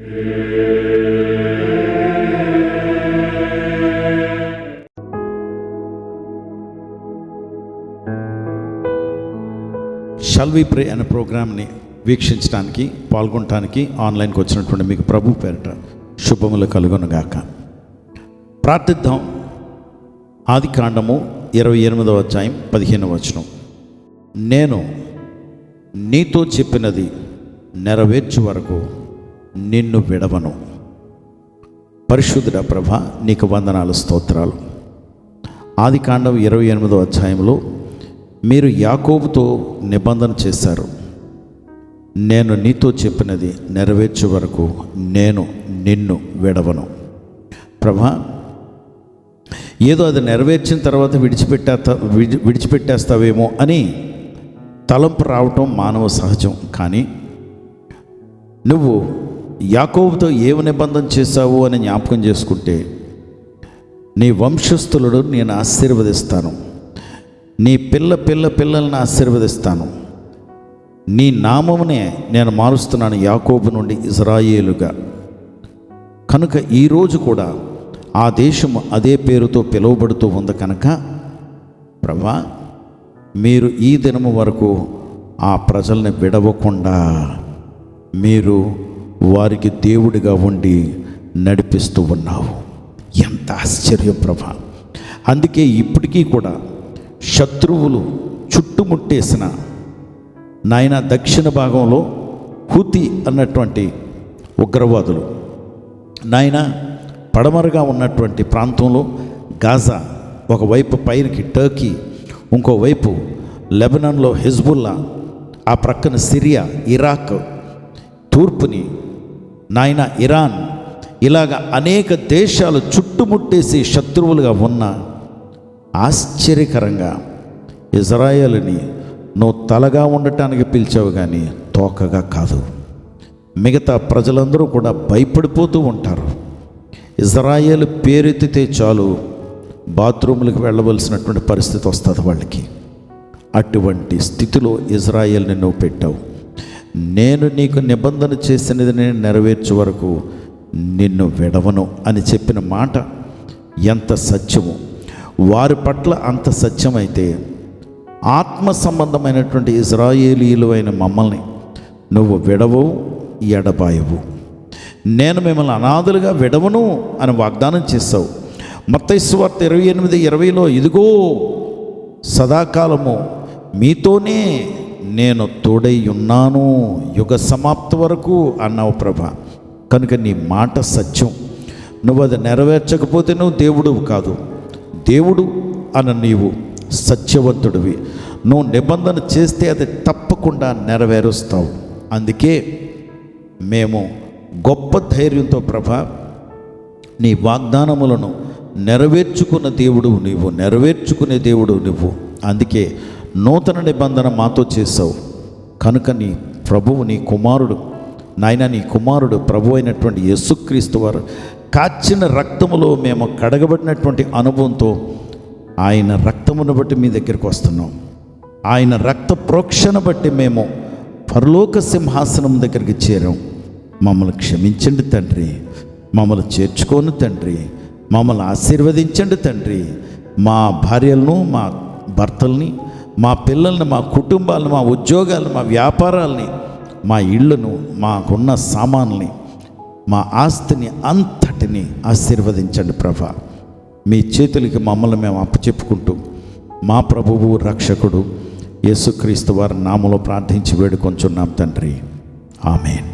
Shall we ప్రే అనే ప్రోగ్రామ్ని వీక్షించడానికి పాల్గొనడానికి ఆన్లైన్కి వచ్చినటువంటి మీకు ప్రభు పేరిట శుభములు కలుగునుగాక. ప్రార్థిద్దాం. ఆది కాండము ఇరవై ఎనిమిదవ అధ్యాయం పదిహేనవ వచనం. నేను నీతో చెప్పినది నెరవేర్చు వరకు నిన్ను విడవను. పరిశుద్ధుడ ప్రభ నీకు వందనాలు స్తోత్రాలు. ఆది కాండం ఇరవై ఎనిమిదో అధ్యాయంలో మీరు యాకోబుతో నిబంధన చేశారు. నేను నీతో చెప్పినది నెరవేర్చే వరకు నేను నిన్ను విడవను. ప్రభా ఏదో అది నెరవేర్చిన తర్వాత విడిచిపెట్టేస్తా విడి- విడిచిపెట్టేస్తావేమో అని తలంపు రావటం మానవ సహజం. కానీ నువ్వు యాకోబుతో ఏమి నిబంధన చేశావు అని జ్ఞాపకం చేసుకుంటే నీ వంశస్థులను నేను ఆశీర్వదిస్తాను. నీ పిల్ల పిల్ల పిల్లల్ని ఆశీర్వదిస్తాను. నీ నామమునే నేను మారుస్తున్నాను యాకోబు నుండి ఇజ్రాయేలుగా. కనుక ఈరోజు కూడా ఆ దేశం అదే పేరుతో పిలువబడుతూ ఉంది కనుక ప్రభా మీరు ఈ దినము వరకు ఆ ప్రజల్ని విడవకుండా మీరు వారికి దేవుడిగా ఉండి నడిపిస్తూ ఉన్నావు. ఎంత ఆశ్చర్యం ప్రభ. అందుకే ఇప్పటికీ కూడా శత్రువులు చుట్టుముట్టేసిన నాయన దక్షిణ భాగంలో హుతి అన్నటువంటి ఉగ్రవాదులు నాయన పడమరగా ఉన్నటువంటి ప్రాంతంలో గాజా ఒకవైపు పైనకి టర్కీ ఇంకోవైపు లెబనాన్లో హిజ్బుల్లా ఆ ప్రక్కన సిరియా ఇరాక్ తూర్పుని నాయన ఇరాన్ ఇలాగ అనేక దేశాలు చుట్టుముట్టేసి శత్రువులుగా ఉన్న ఆశ్చర్యకరంగా ఇజ్రాయేల్ని నువ్వు తలగా ఉండటానికి పిలిచావు కానీ తోకగా కాదు. మిగతా ప్రజలందరూ కూడా భయపడిపోతూ ఉంటారు. ఇజ్రాయేల్ పేరెత్తితే చాలు బాత్రూములకు వెళ్ళవలసినటువంటి పరిస్థితి వస్తుంది వాళ్ళకి. అటువంటి స్థితిలో ఇజ్రాయేల్ని నువ్వు పెట్టావు. నేను నీకు నిబంధన చేసినది నేను నెరవేర్చే వరకు నిన్ను విడవను అని చెప్పిన మాట ఎంత సత్యము. వారి పట్ల అంత సత్యమైతే ఆత్మ సంబంధమైనటువంటి ఇజ్రాయేలీలు అయిన మమ్మల్ని నువ్వు విడవు ఎడబాయవు. నేను మిమ్మల్ని అనాథులుగా విడవను అని వాగ్దానం చేస్తావు మత్తైస్వార్త ఇరవై ఎనిమిది ఇరవైలో ఇదిగో సదాకాలము మీతోనే నేను తోడై ఉన్నాను యుగ సమాప్తి వరకు అన్నావు ప్రభ. కనుక నీ మాట సత్యం. నువ్వు అది నెరవేర్చకపోతే నువ్వు దేవుడు కాదు. దేవుడు అన్న నీవు సత్యవంతుడివి. నువ్వు నిబంధన చేస్తే అది తప్పకుండా నెరవేరుస్తావు. అందుకే మేము గొప్ప ధైర్యంతో ప్రభ నీ వాగ్దానములను నెరవేర్చుకున్న దేవుడు నీవు నెరవేర్చుకునే దేవుడు నువ్వు అందుకే నూతన నిబంధన మాతో చేసావు కనుక నీ ప్రభువు నీ కుమారుడు నాయన నీ కుమారుడు ప్రభు అయినటువంటి యేసుక్రీస్తు వారు కాచిన రక్తములో మేము కడగబడినటువంటి అనుభవంతో ఆయన రక్తమును బట్టి మీ దగ్గరికి వస్తున్నాం. ఆయన రక్త ప్రోక్షణ బట్టి మేము పరలోక సింహాసనం దగ్గరికి చేరాం. మమ్మల్ని క్షమించండి తండ్రి. మమ్మల్ని చేర్చుకోను తండ్రి. మమ్మల్ని ఆశీర్వదించండి తండ్రి. మా భార్యలను మా భర్తల్ని మా పిల్లల్ని మా కుటుంబాలను మా ఉద్యోగాలను మా వ్యాపారాల్ని మా ఇళ్ళను మాకున్న సామాన్లని మా ఆస్తిని అంతటిని ఆశీర్వదించండి ప్రభా. మీ చేతులకి మమ్మల్ని మేము అప్పచెప్పుకుంటూ మా ప్రభువు రక్షకుడు యేసుక్రీస్తు వారి నామలో ప్రార్థించి వేడుకొంచున్నాం తండ్రి. ఆమెన్.